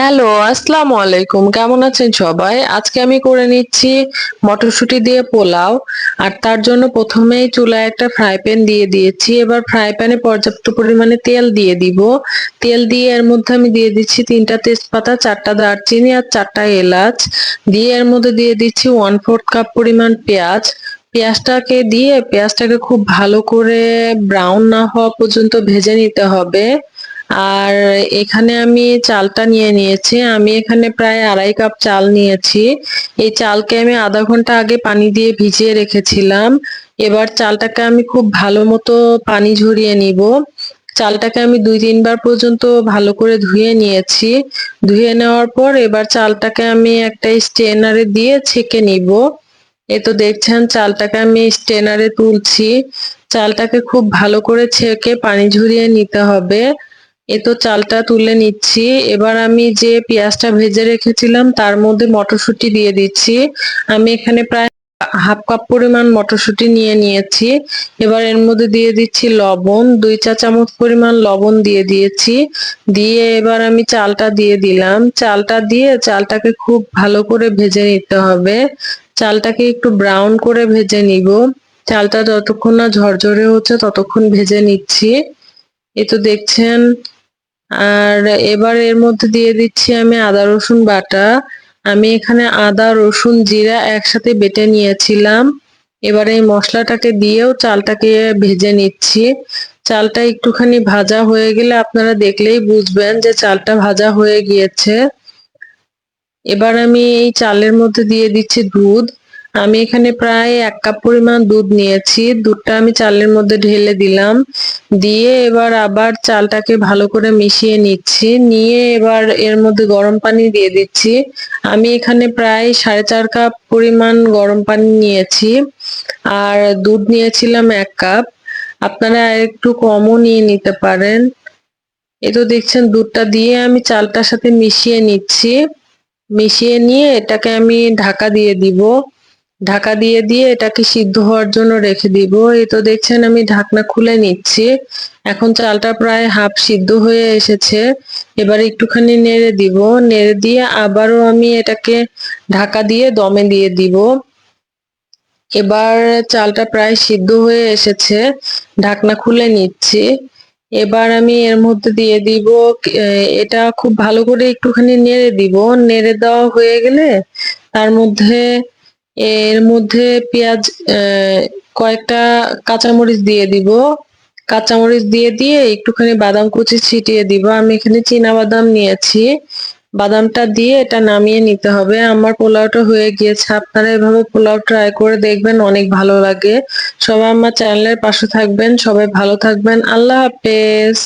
Hello, আসসালামু আলাইকুম। কেমন আছেন সবাই? আজকে আমি করে নিচ্ছি মটরশুঁটি দিয়ে পোলাও, আর তার জন্য প্রথমেই চুলায় একটা ফ্রাই প্যান দিয়ে দিয়েছি। এবার ফ্রাই প্যানে পর্যাপ্ত পরিমাণে তেল দিয়ে দিব। তেল দিয়ে এর মধ্যে আমি দিয়ে দিচ্ছি তিনটা তেজপাতা, চারটা দারচিনি আর চারটা এলাচ। দিয়ে এর মধ্যে দিয়ে দিচ্ছি ওয়ান ফোর্থ কাপ পরিমাণ পেঁয়াজ। পেঁয়াজটাকে দিয়ে, পেঁয়াজটাকে খুব ভালো করে ব্রাউন না হওয়া পর্যন্ত ভেজে নিতে হবে। আর এখানে আমি চালটা নিয়ে নিয়েছি। আমি এখানে প্রায় আড়াই কাপ চাল নিয়েছি। এই চালকে আমি আধা ঘণ্টা আগে পানি দিয়ে ভিজিয়ে রেখেছিলাম। এবার চালটাকে আমি খুব ভালো মতো পানি ঝরিয়ে নিব। চালটাকে আমি দুই তিনবার পর্যন্ত ভালো করে ধুয়ে নিয়েছি। ধুয়ে নেওয়ার পর এবার চালটাকে আমি একটা স্টেনারে দিয়ে ছেঁকে নিব। এ তো দেখছেন, চালটাকে আমি স্টেনারে তুলছি। চালটাকে খুব ভালো করে ছেঁকে পানি ঝরিয়ে নিতে হবে। এ তো চালটা তুলে নিচ্ছি। এবার আমি যে পেঁয়াজটা ভেজে রেখেছিলাম, তার মধ্যে মটরশুঁটি দিয়ে দিচ্ছি। আমি এখানে প্রায় হাফ কাপ পরিমাণ মটরশুঁটি নিয়ে নিয়েছি। এবার এর মধ্যে দিয়ে দিচ্ছি লবণ। দুই চা চামচ পরিমাণ লবণ দিয়ে দিয়েছি। দিয়ে এবার আমি চালটা দিয়ে দিলাম। চালটা দিয়ে চালটাকে খুব ভালো করে ভেজে নিতে হবে। চালটাকে একটু ব্রাউন করে ভেজে নিব। চালটা যতক্ষণ না ঝরঝরে হচ্ছে, ততক্ষণ ভেজে নিচ্ছি। এ তো দেখছেন আর এবার এর মধ্যে দিয়ে দিচ্ছি আমি আদা, রসুন বাটা। আমি এখানে আদা, রসুন, জিরা একসাথে বেটে নিয়েছিলাম। এবার এই মশলাটাকে দিয়েও চালটাকে ভেজে নিচ্ছি। চালটা একটুখানি ভাজা হয়ে গেলে আপনারা দেখলেই বুঝবেন যে চালটা ভাজা হয়ে গিয়েছে। এবার আমি এই চালের মধ্যে দিয়ে দিচ্ছি দুধ। আমি এখানে প্রায় এক কাপ পরিমাণ দুধ নিয়েছি। দুধটা আমি চালের মধ্যে ঢেলে দিলাম। দিয়ে এবার আবার চালটাকে ভালো করে মিশিয়ে নিচ্ছি। নিয়ে এবার এর মধ্যে গরম পানি দিয়ে দিচ্ছি। আমি এখানে প্রায় সাড়ে চার কাপ পরিমাণ গরম পানি নিয়েছি। আর দুধ নিয়েছিলাম এক কাপ। আপনারা একটু কমও নিয়ে নিতে পারেন। এ তো দেখছেন দুধটা দিয়ে আমি চালটার সাথে মিশিয়ে নিচ্ছি। মিশিয়ে নিয়ে এটাকে আমি ঢাকা দিয়ে দিব। ঢাকা দিয়ে দিয়ে এটাকে সিদ্ধ হওয়ার জন্য রেখে দিব। এই তো দেখছেন আমি ঢাকনা খুলে নিচ্ছি। এখন চালটা প্রায় হাফ সিদ্ধ হয়ে এসেছে। এবার একটুখানি নেড়ে দিব। নেড়ে দিয়ে আবারও আমি এটাকে ঢাকা দিয়ে দমে দিয়ে দিব। এবার চালটা প্রায় সিদ্ধ হয়ে এসেছে। ঢাকনা খুলে নিচ্ছি। এবার আমি এর মধ্যে দিয়ে দিব। এটা খুব ভালো করে একটুখানি নেড়ে দিব। নেড়ে দেওয়া হয়ে গেলে তার মধ্যে এর মধ্যে পেঁয়াজ কয়েকটা কাঁচামরিচ দিয়ে দিব। কাঁচামরিচ দিয়ে দিয়ে একটুখানি বাদাম কুচি ছিটিয়ে দিব। আমি এখানে চীনা বাদাম নিয়েছি। বাদামটা দিয়ে এটা নামিয়ে নিতে হবে। আমার পোলাওটা হয়ে গিয়েছে। আপনারা এভাবে পোলাও ট্রাই করে দেখবেন, অনেক ভালো লাগে। সবাই আমার চ্যানেলের পাশে থাকবেন। সবাই ভালো থাকবেন। আল্লাহ হাফেজ।